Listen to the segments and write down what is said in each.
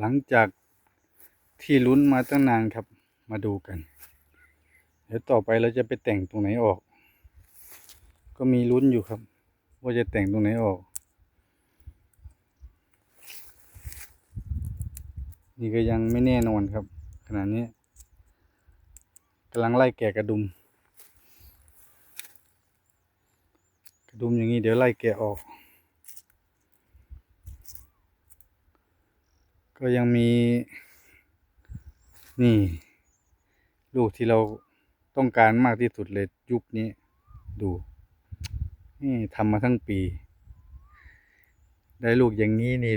หลังจากที่ลุ้นมาตั้งนานครับ มาดูกัน เดี๋ยวต่อไปเราจะไปแต่งตรงไหนออก ก็มีลุ้นอยู่ครับ ว่าจะแต่งตรงไหนออก นี่ก็ยังไม่แน่นอนครับ ขณะนี้กำลังไล่แกะกระดุม กระดุมอย่างนี้เดี๋ยวไล่แกะออก ก็ยังมี นี่ ลูกที่เราต้องการมากที่สุดเลยยุคนี้ ดู นี่ทำมาทั้งปี ได้ลูกอย่างนี้นี่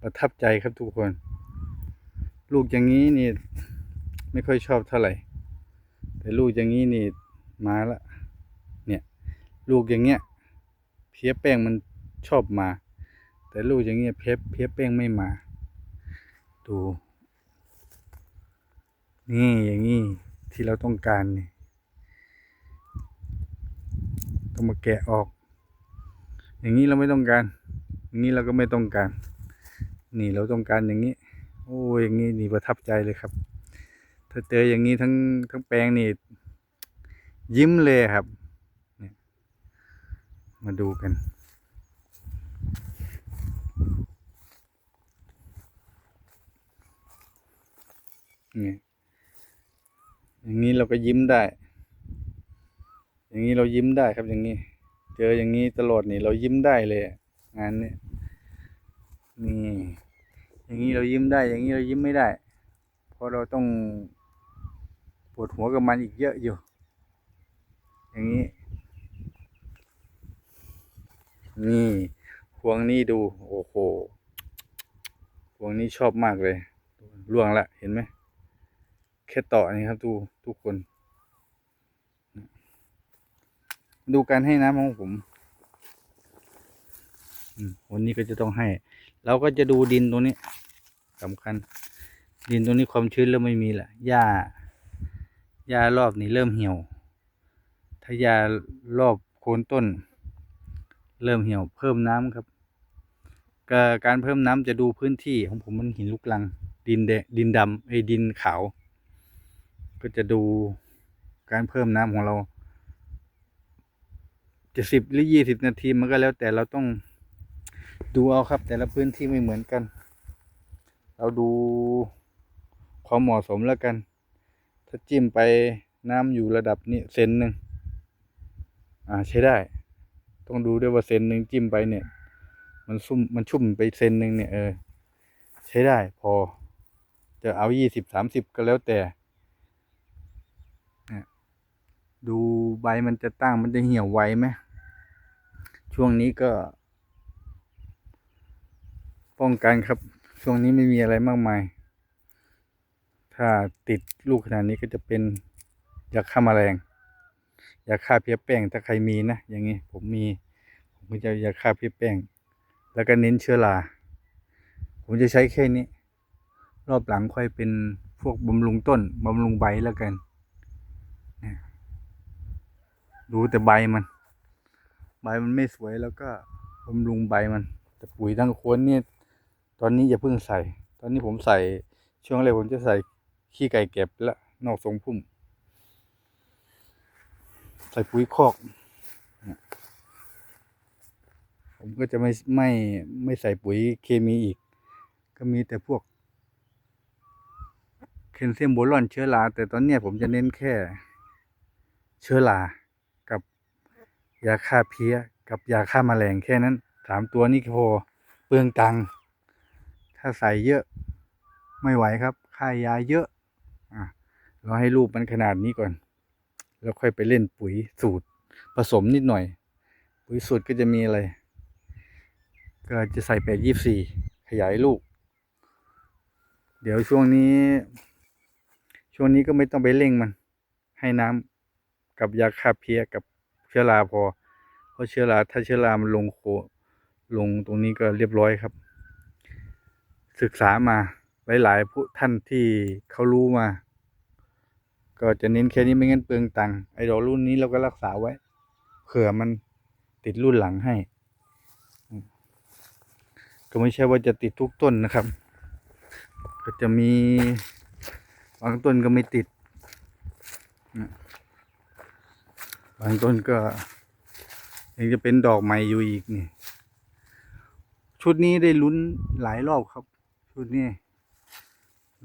ประทับใจครับทุกคน ลูกอย่างนี้นี่ ไม่ค่อยชอบเท่าไหร่ แต่ลูกอย่างนี้นี่มาละเนี่ย ลูกอย่างเงี้ยเพี้ยแป้งมันชอบมา แต่ลูกอย่างเงี้ยเพี้ยเพี้ยแป้งไม่มา ดู นี่อย่างนี้ที่เราต้องการนี่ต้องมาแกะออก อย่างนี้เราไม่ต้องการ อย่างนี้เราก็ไม่ต้องการ นี่เราต้องการอย่างนี้ โอ้ยอย่างนี้นี่ประทับใจเลยครับ ถ้าเจออย่างนี้ทั้งทั้งแปลงนี่ยิ้มเลยครับเนี่ยมาดูกัน อย่างนี้เราก็ยิ้มได้ อย่างนี้เรายิ้มได้ครับอย่างนี้ เจออย่างนี้ตลอดนี่เรายิ้มได้เลย งานนี้นี่ อย่างนี้เรายิ้มได้ อย่างนี้เรายิ้มไม่ได้ เพราะเราต้องปวดหัวกับมันอีกเยอะอยู่ อย่างนี้ นี่พวงนี้ดู โอ้โหพวงนี้ชอบมากเลยล่วงละเห็นไหม แค่ต่อนี่ครับดูทุกคน ดูการให้น้ำของผมวันนี้ก็จะต้องให้ เราก็จะดูดินตรงนี้สำคัญ ดินตรงนี้ความชื้นเริ่มไม่มีละหญ้าหญ้ารอบนี้เริ่มเหี่ยว ถ้าหญ้ารอบโคนต้น เริ่มเหี่ยวเพิ่มน้ำครับก็การเพิ่มน้ำจะดูพื้นที่ของผมมันหินลูกลัง ดินแดงดินดำไอ้ดินขาว ก็จะดูการเพิ่มน้ำของเราจะสิบหรือยี่สิบนาทีมันก็แล้วแต่เราต้องดูเอาครับ แต่ละพื้นที่ไม่เหมือนกัน เราดูความเหมาะสมแล้วกัน ถ้าจิ้มไปน้ำอยู่ระดับนี้เซนหนึ่งอ่าใช้ได้ ต้องดูด้วยว่าเซนหนึ่งจิ้มไปเนี่ย มันซุ่มมันชุ่มไปเซนหนึ่งเนี่ยเออใช้ได้พอจะเอายี่สิบสามสิบก็แล้วแต่เนี่ย ดูใบมันจะตั้งมันจะเหี่ยวไวไหมช่วงนี้ก็ ป้องกันครับ ช่วงนี้ไม่มีอะไรมากมาย ถ้าติดลูกขนาดนี้ก็จะเป็นยาฆ่าแมลงยาฆ่าเพี้ยแป้งถ้าใครมีนะอย่างนี้ผมมี ผมก็จะยาฆ่าเพี้ยแป้ง แล้วก็เน้นเชื้อราผมจะใช้แค่นี้ รอบหลังค่อยเป็นพวกบำรุงต้นบำรุงใบแล้วกันเนี่ย ดูแต่ใบมัน ใบมันไม่สวยแล้วก็บำรุงใบมัน แต่ปุ๋ยทั้งโคนเนี่ยตอนนี้อย่าเพิ่งใส่ ตอนนี้ผมใส่ช่วงแรกผมจะใส่ขี้ไก่เก็บและนอกทรงพุ่ม ใส่ปุ๋ยคอก ผมก็จะไม่ไม่ไม่ใส่ปุ๋ยเคมีอีก ก็มีแต่พวกแคลเซียมโบรอนเชื้อราแต่ตอนเนี้ยผมจะเน้นแค่ เชื้อรา ยาฆ่าเพี้ยกับยาฆ่าแมลงแค่นั้นสามตัวนี้ก็พอเปลืองตังค์ถ้าใส่เยอะไม่ไหวครับ ค่ายาเยอะอะเราให้รูปมันขนาดนี้ก่อน แล้วค่อยไปเล่นปุ๋ยสูตร ผสมนิดหน่อย ปุ๋ยสูตรก็จะมีอะไร ก็จะใส่แปดยี่สี่ขยายลูก เดี๋ยวช่วงนี้ ช่วงนี้ก็ไม่ต้องไปเร่งมัน ให้น้ำกับยาฆ่าเพี้ยกับ เชื้อราพอ เพราะเชื้อราถ้าเชื้อรามันลงโคลงตรงนี้ก็เรียบร้อยครับ ศึกษามาหลายๆผู้ท่านที่เขารู้มา ก็จะเน้นแค่นี้ไม่งั้นเปลืองตังค์ไอ้ดอกรุ่นนี้เราก็รักษาไว้ เผื่อมันติดรุ่นหลังให้ ก็ไม่ใช่ว่าจะติดทุกต้นนะครับ ก็จะมีบางต้นก็ไม่ติดนะ บางต้นก็ยังจะเป็นดอกใหม่อยู่อีกนี่ ชุดนี้ได้ลุ้นหลายรอบครับ ชุดนี้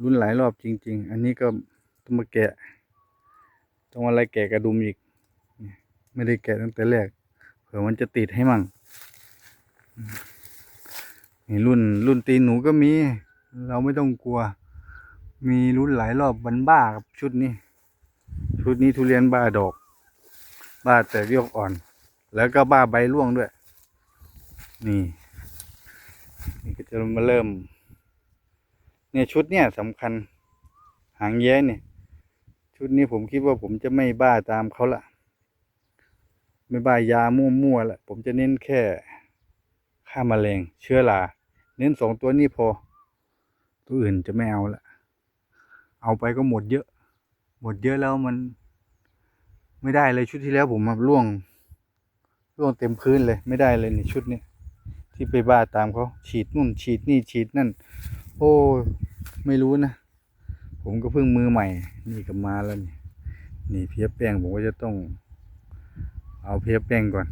ลุ้นหลายรอบจริง ๆ อันนี้ก็ต้องมาแกะ ต้องอะไรแกะกระดุมอีก ไม่ได้แกะตั้งแต่แรก เผื่อมันจะติดให้มั่งนี่รุ่นรุ่นตีนหนูก็มี เราไม่ต้องกลัว มีรุ่นหลายรอบบันบ้ากับชุดนี้ ชุดนี้ทุเรียนบ้าดอก บ้าแต่เรียกอ่อน แล้วก็บ้าใบร่วงด้วย นี่ นี่ก็จะมาเริ่ม เนี่ยชุดเนี่ยสำคัญ หางแย้เนี่ย ชุดนี้ผมคิดว่าผมจะไม่บ้าตามเขาละไม่บ้ายามั่วๆละผมจะเน้นแค่ฆ่าแมลงเชื้อราเน้นสองตัวนี้พอ ตัวอื่นจะไม่เอาละเอาไปก็หมดเยอะ หมดเยอะแล้วมัน ไม่ได้เลยชุดที่แล้วผมมาล่วงล่วงเต็มพื้นเลยไม่ได้เลยในชุดนี้ที่ไปบ้าตามเขาฉีดนู่น ฉีดนี่ฉีดนั่น โอ้ไม่รู้นะ ผมก็เพิ่งมือใหม่ นี่ก็มาแล้วนี่นี่เพียแป้งผมก็จะต้อง เอาเพียแป้งก่อน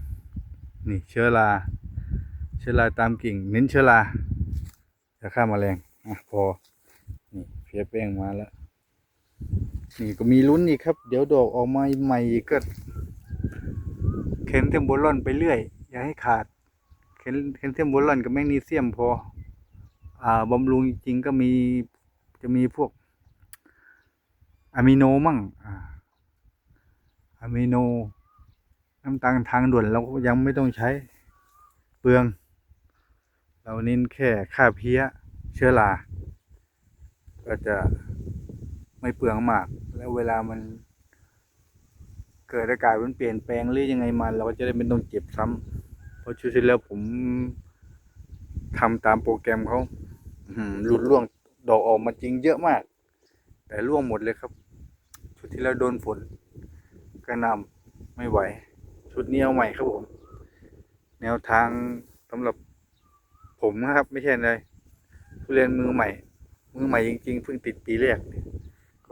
นี่เชื้อราเชื้อราตามกิ่ง เน้นเชื้อราจะฆ่าแมลงอะพอนี่เพียแป้งมาแล้ว นี่ก็มีลุ้นอีกครับ เดี๋ยวดอกออกมาใหม่ก็เข็นเทมโบลอนไปเรื่อย อย่าให้ขาด เข็นเข็นเทมโบลอนกับแมกนีเซียมพอ อ่าบำรุงจริงก็มีจะมีพวกอะมิโนมั่งอ่าอะมิโน น้ำตาลทางด่วนเราก็ยังไม่ต้องใช้เปลือง เราเน้นแค่ค่าเพี้ยเชื้อราก็จะ ไม่เปลืองมาก แล้วเวลามัน เกิดอากาศมันเปลี่ยนแปลงหรือยังไงมาเราก็จะได้ไม่ต้องเจ็บซ้ำเพราะชุดที่แล้วผมทำตามโปรแกรมเขาหลุดร่วงดอกออกมาจริงเยอะมาก แต่ร่วงหมดเลยครับ ชุดที่แล้วโดนฝนกระนำไม่ไหว ชุดนี้เอาใหม่ครับผม แนวทางสำหรับผมนะครับ ไม่ใช่เลยผู้เรียนมือใหม่ มือใหม่จริงๆเพิ่งติดปีแรกเนี่ย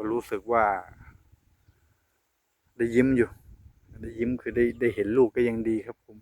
ก็รู้สึกว่า ได้ยิ้มอยู่ ได้ยิ้มคือได้ได้เห็นลูกก็ยังดีครับผม